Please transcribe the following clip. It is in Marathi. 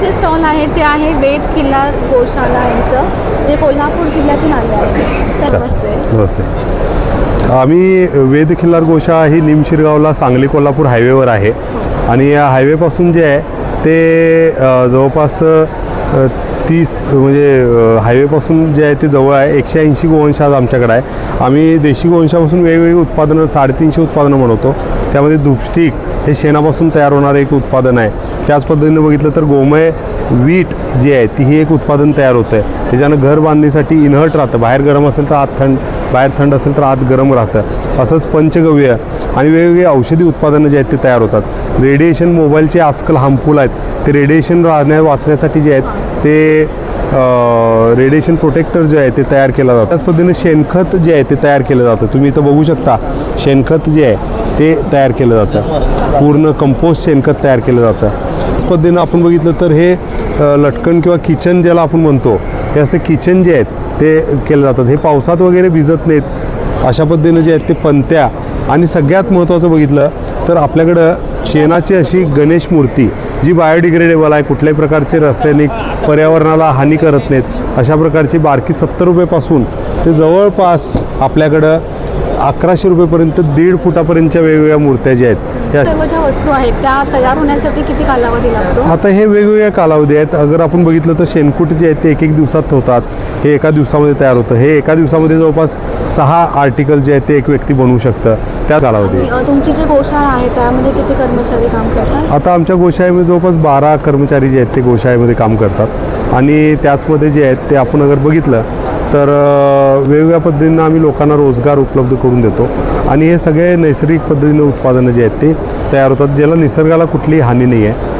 जे स्टॉल आहे ते आहे वेद किल्ला गोशाला यांचं जे कोल्हापूर जिल्ह्यातून आले आहे. नमस्ते. आम्ही वेद खिल्लार गोशा ही निमशिरगावला सांगली कोल्हापूर हायवेवर आहे. आणि या हायवेपासून जे आहे ते जवळपास तीस म्हणजे हायवेपासून जे आहे ते जवळ आहे. एकशे ऐंशी गोवंश आज आमच्याकडे आहे. आम्ही देशी गोवंशापासून वेगवेगळी उत्पादनं साडेतीनशे उत्पादनं बनवतो. त्यामध्ये धूपस्टिक हे शेणापासून तयार होणारं एक उत्पादन आहे. त्याच पद्धतीने बघितलं तर गोमय वीट जी आहे ती ही एक उत्पादन तयार होतं आहे त्याच्यानं घर बांधणीसाठी इनहर्ट राहतं. बाहेर गरम असेल तर आत थंड बाहेर थंड असेल तर आत गरम राहतं. असंच पंचगव्य आणि वेगवेगळी औषधी उत्पादनं जे आहेत ते तयार होतात. रेडिएशन मोबाईलचे आजकाल हार्मफुल आहेत. ते रेडिएशन राहण्या वाचण्यासाठी जे आहेत ते रेडिएशन प्रोटेक्टर जे आहे ते तयार केलं जातं. त्याच पद्धतीने शेणखत जे आहे ते तयार केलं जातं. तुम्ही इथं बघू शकता शेणखत जे आहे ते तयार केलं जातं. पूर्ण कंपोस्ट शेणखत तयार केलं जातं. पद्धतीनं आपण बघितलं तर हे लटकन किंवा किचन ज्याला आपण म्हणतो हे असे किचन जे आहेत ते केलं जातात. हे पावसात वगैरे भिजत नाहीत. अशा पद्धतीनं जे आहेत ते पंत्या आणि सगळ्यात महत्त्वाचं बघितलं तर आपल्याकडं शेणाची अशी गणेश मूर्ती जी बायोडिग्रेडेबल आहे कुठल्याही प्रकारचे रासायनिक पर्यावरणाला हानी करत नाहीत. अशा प्रकारची बारकी सत्तर रुपयेपासून ते जवळपास आपल्याकडं अकराशे रुपयेपर्यंत दीड फुटापर्यंतच्या वेगवेगळ्या मूर्त्या ज्या आहेत सर्व ज्या वस्तू आहेत त्या तयार होण्यासाठी किती कालावधी लागतो? आता हे वेगवेगळ्या कालावधी आहेत. अगर आपण बघितलं तर शेणकूट जे आहेत ते एक एक दिवसात होतात. हे एका दिवसामध्ये तयार होतं. हे एका दिवसामध्ये जवळपास सहा आर्टिकल जे आहेत ते एक व्यक्ती बनवू शकतं. त्या कालावधी. आणि, अ, तुमची जी गोशाळा आहे त्यामध्ये किती कर्मचारी काम करतात? आता आमच्या गोशाळेमध्ये जवळपास बारा कर्मचारी जे आहेत ते गोशाळेमध्ये काम करतात. आणि त्याचमध्ये जे आहेत ते आपण अगर बघितलं तर वेगवेगळ्या पद्धतीनं आम्ही लोकांना रोजगार उपलब्ध करून देतो. आणि हे सगळे नैसर्गिक पद्धतीने उत्पादनं जे आहेत ते तयार होतात ज्याला निसर्गाला कुठलीही हानी नाही आहे.